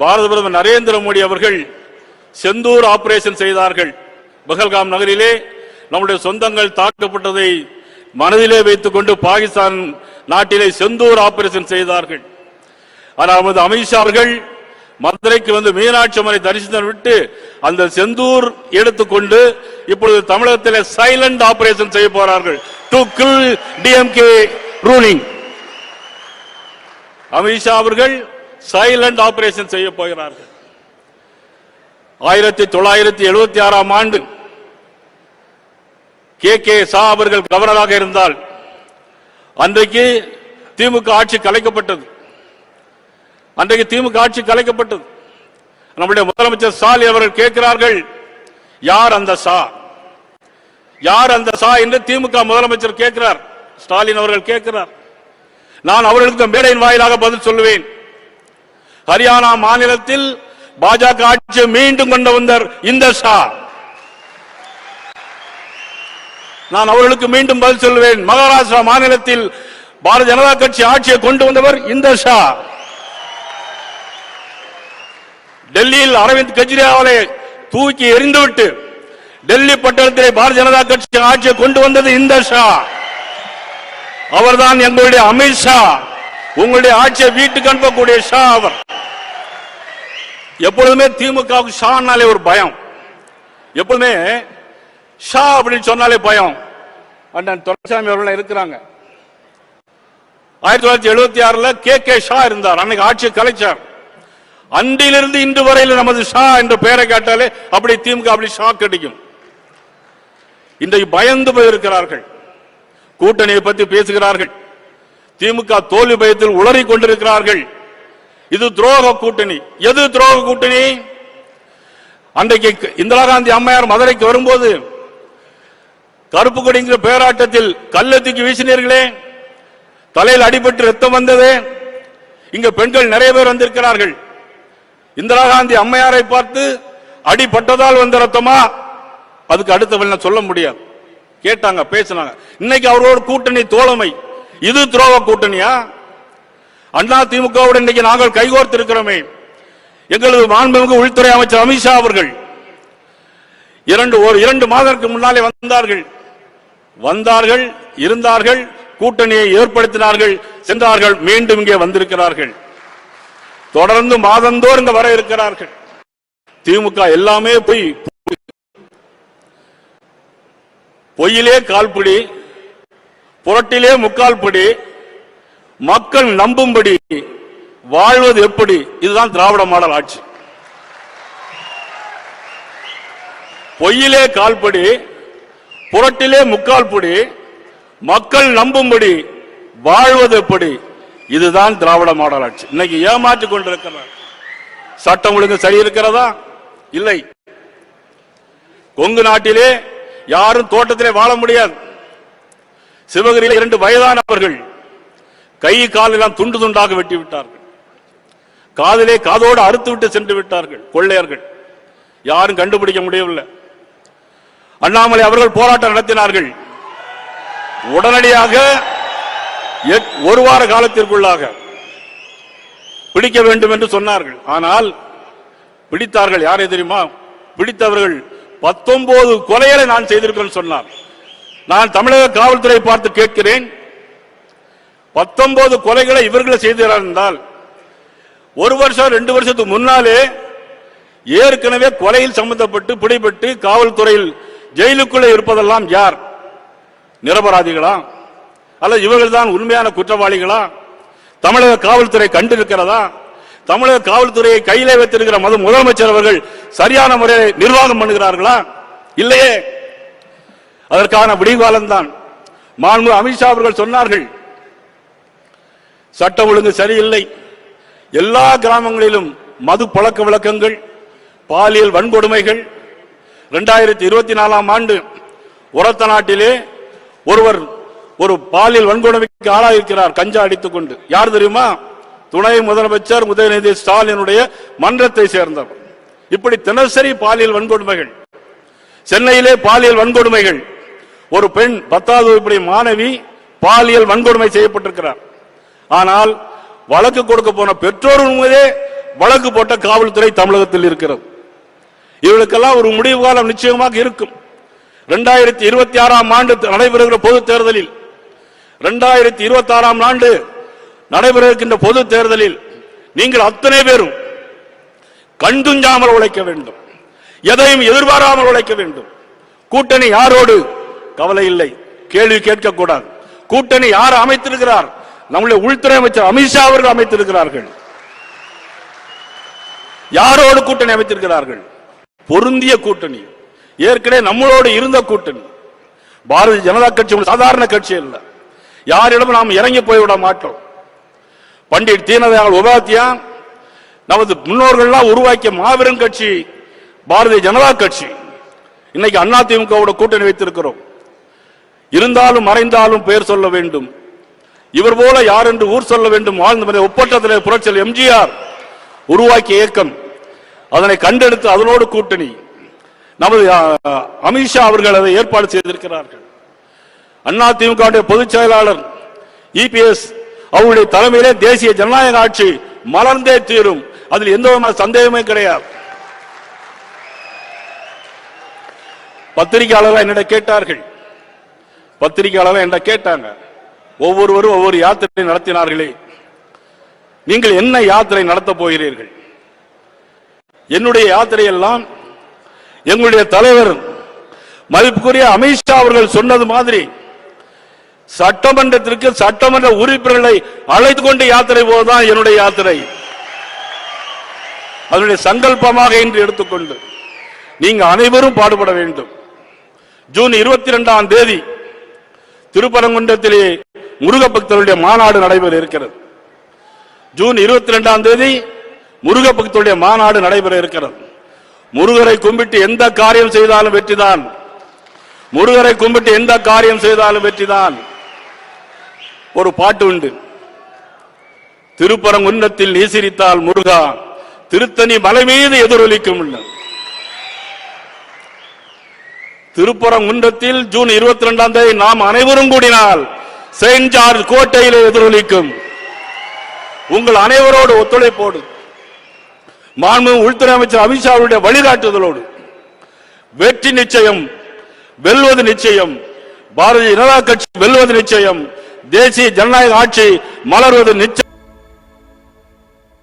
பாரத பிரதமர் நரேந்திர மோடி அவர்கள் செந்தூர் ஆபரேஷன் செய்தார்கள். பகல்காம் நகரிலே நம்முடைய சொந்தங்கள் தாக்கப்பட்டதை மனதிலே வைத்துக் கொண்டு பாகிஸ்தான் நாட்டிலே செந்தூர் ஆபரேஷன் செய்தார்கள். ஆனால் அமித்ஷா அவர்கள் மதுரைக்கு வந்து மீனாட்சி அம்மனை தரிசனம் விட்டு அந்த செந்தூர் எடுத்துக்கொண்டு இப்பொழுது தமிழகத்தில் சைலண்ட் ஆபரேஷன் செய்ய போறார்கள். To kill DMK ruling Amit Shah அவர்கள் சைலண்ட் ஆபரேஷன் செய்ய போகிறார்கள். ஆயிரத்தி தொள்ளாயிரத்தி எழுபத்தி ஆறாம் ஆண்டு கே. கே. சா அவர்கள் கவர்னராக இருந்தால் அன்றைக்கு திமுக ஆட்சி கலைக்கப்பட்டது. அன்றைக்கு திமுக ஆட்சி கலைக்கப்பட்டது. நம்முடைய முதலமைச்சர் ஸ்டாலின் அவர்கள் கேட்கிறார்கள் யார் அந்த சா? யார் அந்த சா? என்று திமுக முதலமைச்சர் கேட்கிறார். ஸ்டாலின் அவர்கள் கேட்கிறார். நான் அவர்களுக்கு மேடையின் வாயிலாக பதில் சொல்லுவேன். ஹரியானா மாநிலத்தில் பாஜக ஆட்சியை மீண்டும் கொண்டு வந்தார் இந்த ஷா. நான் அவர்களுக்கு மீண்டும் பதில் சொல்லுவேன் மகாராஷ்டிரா மாநிலத்தில் பாரதிய ஜனதா கட்சி ஆட்சியை கொண்டு வந்தவர் இந்த ஷா. டெல்லியில் அரவிந்த் கெஜ்ரிவாலை தூக்கி எறிந்துவிட்டு டெல்லி பட்டணத்திலே பாரதிய ஜனதா கட்சி ஆட்சியை கொண்டு வந்தது இந்த ஷா. அவர்தான் எங்களுடைய அமித்ஷா உங்களுடைய ஆட்சியை வீட்டுக்கு அனுப்பக்கூடிய ஷா அவர். எப்பொழுதுமே திமுகவுக்கு ஷானாலே ஒரு பயம். எப்பொழுதுமே ஷா அப்படின்னு சொன்னாலே பயம். அண்ணன் துரைசாமி அவர்கள் இருக்கிறாங்க. ஆயிரத்தி தொள்ளாயிரத்தி எழுபத்தி ஆறுல கே கே ஷா இருந்தார். அன்னைக்கு ஆட்சியை கலைச்சார். அன்றிலிருந்து இன்று வரையில் நமது ஷா என்ற பெயரை கேட்டாலே அப்படி திமுக அப்படி ஷாக் கிடைக்கும். இன்றைக்கு பயந்து போயிருக்கிறார்கள். கூட்டணியை பற்றி பேசுகிறார்கள். திமுக தோல்வி பயத்தில் உளறி கொண்டிருக்கிறார்கள். இது துரோக கூட்டணி. எது துரோக கூட்டணி? அன்றைக்கு இந்திரா காந்தி அம்மையார் மதுரைக்கு வரும்போது கருப்பு கொடிங்கிற பேராட்டத்தில் கல்லத்துக்கு வீசினீர்களே. தலையில் அடிபட்டு ரத்தம் வந்தது. இங்க பெண்கள் நிறைய பேர் வந்திருக்கிறார்கள். இந்திரா காந்தி அம்மையாரை பார்த்து அடிபட்டதால் வந்த ரத்தமா? அதுக்கு அடுத்த சொல்ல முடியாது. கேட்டாங்க பேசினாங்க. இன்னைக்கு அவரோட கூட்டணி தோழமை. இது துரோக கூட்டணியா? அண்ணா திமுகவுடன் இன்னைக்கு நாங்கள் கைகோர்த்து இருக்கிறோமே எங்களது மாண்புமிகு உள்துறை அமைச்சர் அமித்ஷா அவர்கள். இரண்டு ஒரு இரண்டு மாதத்திற்கு முன்னாலே வந்தார்கள். வந்தார்கள் இருந்தார்கள் கூட்டணியை ஏற்படுத்தினார்கள் சென்றார்கள் மீண்டும் இங்கே வந்திருக்கிறார்கள். தொடர்ந்து மாதந்தோர் இங்க வர இருக்கிறார்கள். திமுக எல்லாமே பொய் பொய்யிலே கால்பிடி புரட்டிலே முக்கால் பிடி மக்கள் நம்பும்படி வாழ்வது எப்படி? இதுதான் திராவிட மாடல் ஆட்சி. பொய்யிலே கால்படி புரட்டிலே முக்கால் படி மக்கள் நம்பும்படி வாழ்வது எப்படி? இதுதான் திராவிட மாடல் ஆட்சி. இன்னைக்கு ஏமாற்றிக் கொண்டிருக்கிறார். சட்டம் ஒழுங்கு சரி இருக்கிறதா? இல்லை. கொங்கு நாட்டிலே யாரும் தோட்டத்திலே வாழ முடியாது. சிவகிரியில் இரண்டு வயதானவர்கள் கை காலெல்லாம் துண்டு துண்டாக வெட்டி விட்டார்கள் காதலே காதோடு அறுத்து விட்டு சென்று விட்டார்கள் கொள்ளையர்கள். யாரும் கண்டுபிடிக்க முடியவில்லை. அண்ணாமலை அவர்கள் போராட்டம் நடத்தினார்கள். உடனடியாக ஒரு வார காலத்திற்குள்ளாக பிடிக்க வேண்டும் என்று சொன்னார்கள். ஆனால் பிடித்தார்கள். யாரை தெரியுமா? பிடித்தவர்கள் பத்தொன்பது கொலைகளை நான் செய்திருக்கிறேன் சொன்னார். நான் தமிழக காவல்துறை பார்த்து கேட்கிறேன். பத்தொன்பது கொலைகளை இவர்களை செய்திருந்தால் என்றால் ஒரு வருஷம் ரெண்டு வருஷத்துக்கு முன்னாலே ஏற்கனவே கொலையில் சம்பந்தப்பட்டு பிடிபட்டு காவல்துறையில் ஜெயிலுக்குள்ளே இருப்பதெல்லாம் யார்? நிரபராதிகளா? அல்ல இவர்கள் தான் உண்மையான குற்றவாளிகளா? தமிழக காவல்துறை கண்டிருக்கிறதா? தமிழக காவல்துறையை கையிலே வைத்திருக்கிற மது முதலமைச்சர் அவர்கள் சரியான முறையை நிர்வாகம் பண்ணுகிறார்களா? இல்லையே. அதற்கான விடிகாலம் தான் மாண்பு அமித்ஷா அவர்கள் சொன்னார்கள் சட்டம் ஒழுங்கு சரியில்லை. எல்லா கிராமங்களிலும் மது பழக்க வழக்கங்கள் பாலியல் வன்கொடுமைகள். இரண்டாயிரத்தி இருபத்தி நாலாம் ஆண்டு உரத்த நாட்டிலே ஒருவர் ஒரு பாலியல் வன்கொடுமைக்கு ஆளாயிருக்கிறார் கஞ்சா அடித்துக் கொண்டு. யார் தெரியுமா? துணை முதலமைச்சர் உதயநிதி ஸ்டாலினுடைய மன்றத்தை சேர்ந்தவர். இப்படி தினசரி பாலியல் வன்கொடுமைகள். சென்னையிலே பாலியல் வன்கொடுமைகள். ஒரு பெண் பத்தாவது வகுப்புடைய மாணவி பாலியல் வன்கொடுமை செய்யப்பட்டிருக்கிறார். ஆனால் வழக்கு கொடுக்க போன பெற்றோர் மீதே வழக்கு போட்ட காவல்துறை தமிழகத்தில் இருக்கிறது. இவர்களுக்கெல்லாம் ஒரு முடிவு காலம் நிச்சயமாக இருக்கும். இரண்டாயிரத்தி இருபத்தி ஆறாம் ஆண்டு நடைபெறுகிற பொது தேர்தலில் இரண்டாயிரத்தி இருபத்தி ஆறாம் ஆண்டு நடைபெற இருக்கின்ற பொது தேர்தலில் நீங்கள் அத்தனை பேரும் கண்டுஞ்சாமல் உழைக்க வேண்டும். எதையும் எதிர்பாராமல் உழைக்க வேண்டும். கூட்டணி யாரோடு? கவலை இல்லை. கேள்வி கேட்கக்கூடாது. கூட்டணி யார் அமைத்திருக்கிறார்? நம்முடைய உள்துறை அமைச்சர் அமித்ஷா அவர்கள் அமைத்திருக்கிறார்கள். யாரோடு கூட்டணி அமைத்திருக்கிறார்கள்? பொருந்திய கூட்டணி. ஏற்கனவே நம்மளோடு இருந்த கூட்டணி. பாரதிய ஜனதா கட்சி ஒரு சாதாரண கட்சி அல்ல. யாரிடமும் நாம் இறங்கி போய்விட மாட்டோம். பண்டிட் தீனதயாள் உபாத்தியா நமது முன்னோர்கள்லாம் உருவாக்கிய மாபெரும் கட்சி பாரதிய ஜனதா கட்சி. இன்னைக்கு அண்ணா திமுகவோட கூட்டணி வைத்திருக்கிறோம். இருந்தாலும் மறைந்தாலும் பெயர் சொல்ல வேண்டும். இவர் போல யார் என்று ஊர் சொல்ல வேண்டும் வாழ்ந்த ஒப்பற்றத்தில் புரட்சியல் எம்ஜிஆர் உருவாக்கிய இயக்கம். அதனை கண்டெடுத்து அதனோடு கூட்டணி. நமது அமித்ஷா அவர்கள் அதை ஏற்பாடு செய்திருக்கிறார்கள். அண்ணா திமுக பொதுச் செயலாளர் இபிஎஸ் அவருடைய தலைமையிலே தேசிய ஜனநாயக ஆட்சி மலர்ந்தே தீரும். அதில் எந்த விதமான சந்தேகமே கிடையாது. பத்திரிகையாளர்கள் என்னிடம் கேட்டார்கள். பத்திரிகையாளர்கள் என்ன கேட்டாங்க. ஒவ்வொருவரும் ஒவ்வொரு யாத்திரை நடத்தினார்களே. நீங்கள் என்ன யாத்திரை நடத்தப் போகிறீர்கள்? என்னுடைய யாத்திரை எல்லாம் எங்களுடைய தலைவர் மதிப்புக்குரிய அமித்ஷா அவர்கள் சொன்னது மாதிரி சட்டமன்றத்திற்கு சட்டமன்ற உறுப்பினர்களை அழைத்து கொண்டு யாத்திரை போவதுதான் என்னுடைய யாத்திரை. அதனுடைய சங்கல்பமாக இன்று எடுத்துக்கொண்டு நீங்க அனைவரும் பாடுபட வேண்டும். ஜூன் இருபத்தி இரண்டாம் தேதி திருப்பரங்குன்றத்திலே முருக பக்தருடைய மாநாடு நடைபெற இருக்கிறது. ஜூன் இருபத்தி ரெண்டாம் தேதி முருக பக்தருடைய மாநாடு நடைபெற இருக்கிறது. முருகரை கும்பிட்டு எந்த காரியம் செய்தாலும் வெற்றிதான். முருகரை கும்பிட்டு எந்த காரியம் செய்தாலும் வெற்றிதான். ஒரு பாட்டு உண்டு. திருப்பரங்குன்றத்தில் நீசிரித்தால் முருகா திருத்தணி மலை மீது எதிரொலிக்கும் இல்லை திருப்பரங்குன்றத்தில் ஜூன் இருபத்தி ரெண்டாம் தேதி நாம் அனைவரும் கூடினால் செயின்ட் ஜார்ஜ் கோட்டையில் எதிரொலிக்கும். உங்கள் அனைவரோடு ஒத்துழைப்போடு மாண்பு உள்துறை அமைச்சர் அமித்ஷாவுடைய வழிகாட்டுதலோடு வெற்றி நிச்சயம் வெல்வது நிச்சயம் பாரதிய ஜனதா கட்சி வெல்வது நிச்சயம் தேசிய ஜனநாயக ஆட்சி மலர்வது நிச்சயம்.